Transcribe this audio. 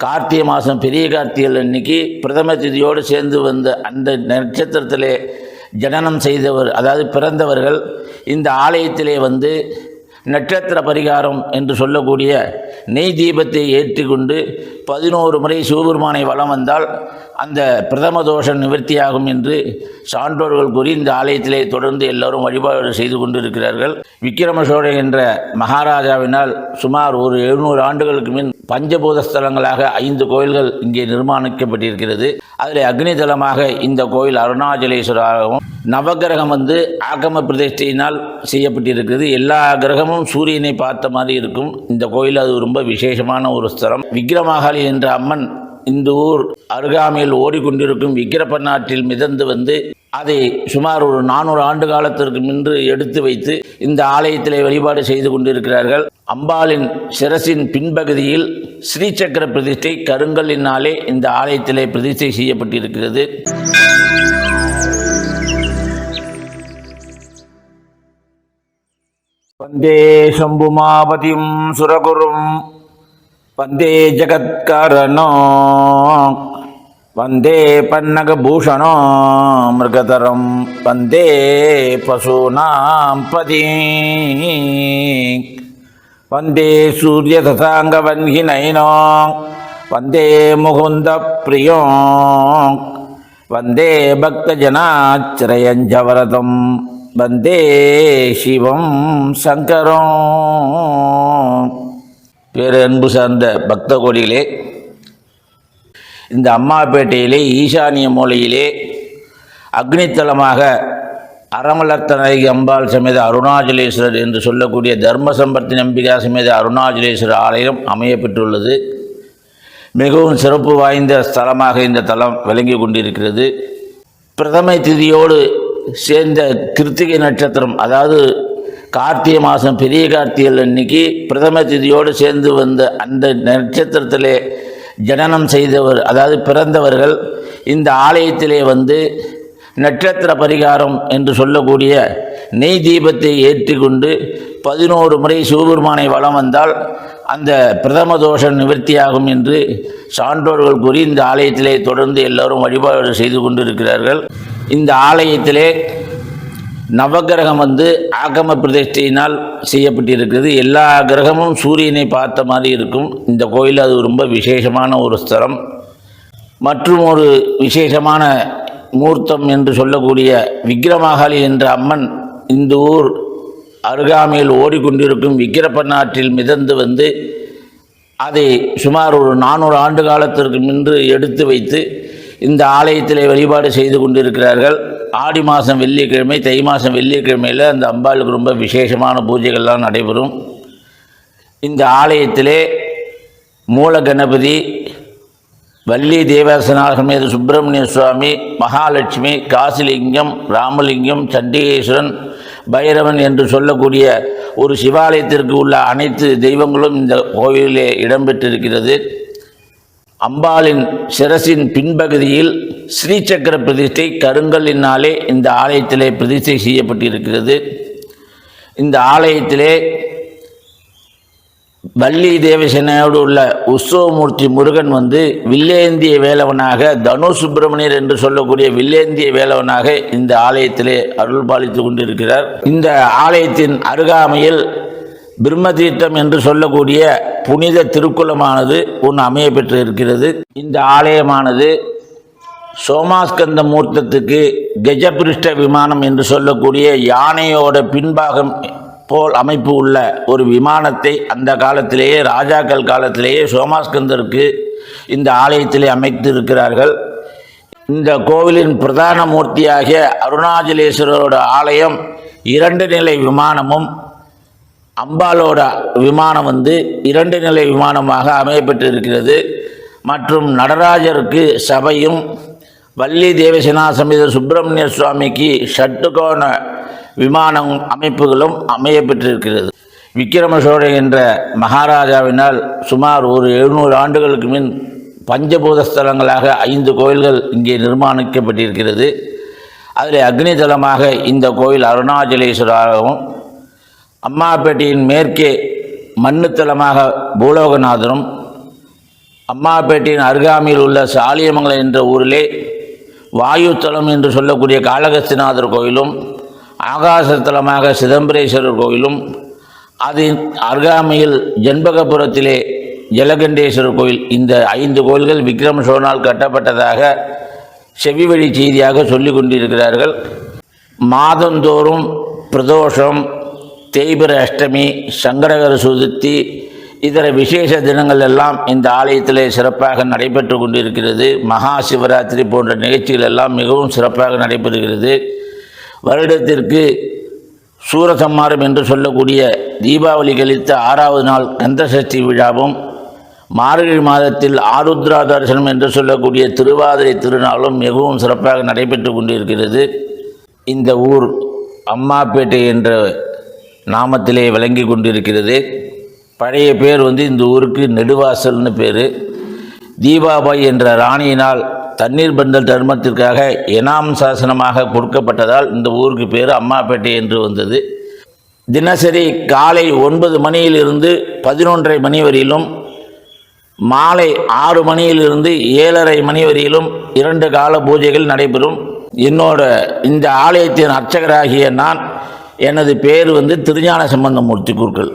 கார்த்திகை மாதம் பெரிய கார்த்திகை அன்னைக்கு பிரதம திதியோடு சேர்ந்து வந்த அந்த நட்சத்திரத்திலே ஜனனம் செய்தவர் அதாவது பிறந்தவர்கள் இந்த ஆலயத்திலே வந்து நட்சத்திர பரிகாரம் என்று சொல்லக்கூடிய நெய் தீபத்தை ஏற்றிக்கொண்டு பதினோரு முறை சிவபெருமானை வலம் வந்தால் அந்த பிரதம தோஷம் நிவர்த்தியாகும் என்று சான்றோர்கள் கூறி இந்த ஆலயத்திலே தொடர்ந்து எல்லோரும் வழிபாடு செய்து கொண்டிருக்கிறார்கள். விக்கிரம சோழன் என்ற மகாராஜாவினால் சுமார் ஒரு எழுநூறு ஆண்டுகளுக்கு முன் பஞ்சபூத ஸ்தலங்களாக ஐந்து கோயில்கள் இங்கே நிர்மாணிக்கப்பட்டிருக்கிறது. அதில் அக்னி தலமாக இந்த கோயில் அருணாச்சலேஸ்வரராகவும் நவகிரகம் வந்து ஆகம பிரதிஷ்டையினால் செய்யப்பட்டிருக்கிறது. எல்லா கிரகமும் சூரியனை பார்த்த மாதிரி இருக்கும். இந்த கோயில் அது ரொம்ப விசேஷமான ஒரு ஸ்தலம். விக்கிரமாகாளி என்ற அம்மன் இந்த ஊர் அருகாமையில் ஓடிக்கொண்டிருக்கும் விக்கிரப்பநாட்டில் மிதந்து வந்து அதை சுமார் ஒரு நானூறு ஆண்டு காலத்திற்கு முன்பு எடுத்து வைத்து இந்த ஆலயத்திலே வழிபாடு செய்து கொண்டிருக்கிறார்கள். அம்பாளின் சிரசின் பின்பகுதியில் ஸ்ரீசக்கர பிரதிஷ்டை கருங்கல்லினாலே இந்த ஆலயத்திலே பிரதிஷ்டை செய்யப்பட்டிருக்கிறது. வந்தே சம்புமாபதிம் சுரகுரும் வந்தே ஜகத்கரணோ வந்தே பன்னகபூஷணோ மிருகதரம் வந்தே பசூனாம் பதி வந்தே சூரியதசாங்கவன்ஹினைனோ வந்தே முகுந்த பிரியோ வந்தே பக்தஜனாச்சிரயஞ்சவரதம் வந்தே சிவம் சங்கரம். பேரு அன்பு சார்ந்த பக்த கோடிகளே இந்த அம்மாப்பேட்டையிலே ஈசானிய மூலையிலே அக்னித்தலமாக அறமலர்த்தனகி அம்பாள் சமேத அருணாச்சலேஸ்வரர் என்று சொல்லக்கூடிய தர்ம சம்பர்த்தி நம்பிகா சமேத அருணாச்சலேஸ்வரர் ஆலயம் அமையப்பெற்றுள்ளது மிகவும் சிறப்பு வாய்ந்த ஸ்தலமாக இந்த தலம் விளங்கி கொண்டிருக்கிறது. பிரதமை திதியோடு சேர்ந்த கிருத்திகை நட்சத்திரம் அதாவது கார்த்திகை மாதம் பெரிய கார்த்திகை அன்னைக்கு பிரதம திதியோடு சேர்ந்து வந்த அந்த நட்சத்திரத்திலே ஜனனம் செய்தவர் அதாவது பிறந்தவர்கள் இந்த ஆலயத்திலே வந்து நட்சத்திர பரிகாரம் என்று சொல்லக்கூடிய நெய் தீபத்தை ஏற்றிக்கொண்டு பதினோரு முறை சிவபெருமானை வலம் வந்தால் அந்த பிரதம தோஷம் நிவர்த்தியாகும் என்று சான்றோர்கள் கூறி இந்த ஆலயத்திலே தொடர்ந்து எல்லோரும் வழிபாடு செய்து கொண்டிருக்கிறார்கள். இந்த ஆலயத்திலே நவகிரகம் வந்து ஆகம பிரதிஷ்டையினால் செய்யப்பட்டிருக்கிறது. எல்லா கிரகமும் சூரியனை பார்த்த மாதிரி இருக்கும். இந்த கோயில் அது ரொம்ப விசேஷமான ஒரு ஸ்தலம். மற்றும் ஒரு விசேஷமான மூர்த்தம் என்று சொல்லக்கூடிய விக்ரமாகாளி என்ற அம்மன் இந்த ஊர் அருகாமையில் ஓடிக்கொண்டிருக்கும் விக்கிரப்பநாற்றில் மிதந்து வந்து அதை சுமார் ஒரு நானூறு ஆண்டு காலத்திற்கு முன்பு எடுத்து வைத்து இந்த ஆலயத்திலே வழிபாடு செய்து கொண்டிருக்கிறார்கள். ஆடி மாதம் வெள்ளிக்கிழமை தை மாதம் வெள்ளிக்கிழமையில் அந்த அம்பாளுக்கு ரொம்ப விசேஷமான பூஜைகள்லாம் நடைபெறும். இந்த ஆலயத்திலே மூல கணபதி வள்ளி தேவசனாகமேத சுப்பிரமணிய சுவாமி மகாலட்சுமி காசிலிங்கம் ராமலிங்கம் சண்டிகேஸ்வரன் பைரவன் என்று சொல்லக்கூடிய ஒரு சிவாலயத்திற்கு உள்ள அனைத்து தெய்வங்களும் இந்த கோவிலிலே இடம்பெற்றிருக்கிறது. அம்பாளின் சிரசின் பின்பகுதியில் ஸ்ரீசக்கர பிரதிஷ்டை கருங்கல்லினாலே இந்த ஆலயத்திலே பிரதிஷ்டை செய்யப்பட்டிருக்கிறது. இந்த ஆலயத்திலே வள்ளி தேவசேனையோடு உள்ள உற்சவமூர்த்தி முருகன் வந்து வில்லேந்திய வேலவனாக தனு சுப்பிரமணியர் என்று சொல்லக்கூடிய வில்லேந்திய வேலவனாக இந்த ஆலயத்திலே அருள் பாலித்து கொண்டிருக்கிறார். இந்த ஆலயத்தின் அருகாமையில் பிரம்மதீர்த்தம் என்று சொல்லக்கூடிய புனித திருக்குளமானது ஒன்று அமைய பெற்று இருக்கிறது இந்த ஆலயமானது சோமாஸ்கந்த மூர்த்தத்துக்கு கஜபிருஷ்ட விமானம் என்று சொல்லக்கூடிய யானையோட பின்பாகம் போல் அமைப்பு உள்ள ஒரு விமானத்தை அந்த காலத்திலேயே ராஜாக்கள் காலத்திலேயே சோமாஸ்கந்தருக்கு இந்த ஆலயத்திலே அமைத்து இருக்கிறார்கள் இந்த கோவிலின் பிரதான மூர்த்தியாகிய அருணாச்சலேஸ்வரரோட ஆலயம் இரண்டு நிலை விமானமும் அம்பாலோட விமானம் வந்து இரண்டு நிலை விமானமாக அமையப்பட்டிருக்கிறது மற்றும் நடராஜருக்கு சபையும் வள்ளி தேவசேனா சமேத சுப்பிரமணிய சுவாமிக்கு ஷட்டுகோண விமானம் அமைப்புகளும் அமையப்பெற்றிருக்கிறது. விக்கிரம சோழன் என்ற மகாராஜாவினால் சுமார் ஒரு எழுநூறு ஆண்டுகளுக்கு முன் பஞ்சபூத ஸ்தலங்களாக ஐந்து கோயில்கள் இங்கே நிர்மாணிக்கப்பட்டிருக்கிறது. அதில் அக்னி தலமாக இந்த கோயில் அருணாச்சலேஸ்வரராகவும் அம்மாப்பேட்டையின் மேற்கே மண்ணுத்தலமாக பூலோகநாதரும் அம்மாப்பேட்டையின் அருகாமையில் உள்ள சாலியமங்கலம் என்ற ஊரிலே வாயுத்தலம் என்று சொல்லக்கூடிய காளகஸ்திநாதர் கோயிலும் ஆகாசத்தலமாக சிதம்பரேஸ்வரர் கோயிலும் அதன் அருகாமையில் ஜென்பகபுரத்திலே ஜலகண்டேஸ்வரர் கோயில் இந்த ஐந்து கோயில்கள் விக்ரம் சோனால் கட்டப்பட்டதாக செவிவழி செய்தியாக சொல்லிக் கொண்டிருக்கிறார்கள். மாதந்தோறும் பிரதோஷம் தேய்பிர அஷ்டமி சங்கடகர சுதுர்த்தி இதர விசேஷ தினங்கள் எல்லாம் இந்த ஆலயத்திலே சிறப்பாக நடைபெற்று கொண்டிருக்கிறது. மகா சிவராத்திரி போன்ற நிகழ்ச்சிகள் எல்லாம் மிகவும் சிறப்பாக நடைபெறுகிறது. வருடத்திற்கு சூரசம்மாரம் என்று சொல்லக்கூடிய தீபாவளி கழித்த ஆறாவது நாள் கந்தசஷ்டி விழாவும் மார்கழி மாதத்தில் ஆருத்ரா தரிசனம் என்று சொல்லக்கூடிய திருவாதிரை திருநாளும் மிகவும் சிறப்பாக நடைபெற்று கொண்டிருக்கிறது. இந்த ஊர் அம்மாப்பேட்டை என்ற நாமத்திலே விளங்கி கொண்டிருக்கிறது. பழைய பேர் வந்து இந்த ஊருக்கு நெடுவாசல்னு பேர். தீபாபாய் என்ற ராணியினால் தண்ணீர் பந்தல் தர்மத்திற்காக எனாம் சாசனமாக கொடுக்கப்பட்டதால் இந்த ஊருக்கு பேர் அம்மாப்பேட்டை என்று வந்தது. தினசரி காலை ஒன்பது மணியிலிருந்து பதினொன்றரை மணி வரையிலும் மாலை ஆறு மணியிலிருந்து ஏழரை மணி வரையிலும் இரண்டு கால பூஜைகள் நடைபெறும். என்னோட இந்த ஆலயத்தின் அர்ச்சகராகிய நான் எனது பேர் வந்து திருஞான சம்பந்தமூர்த்தி குருக்கள்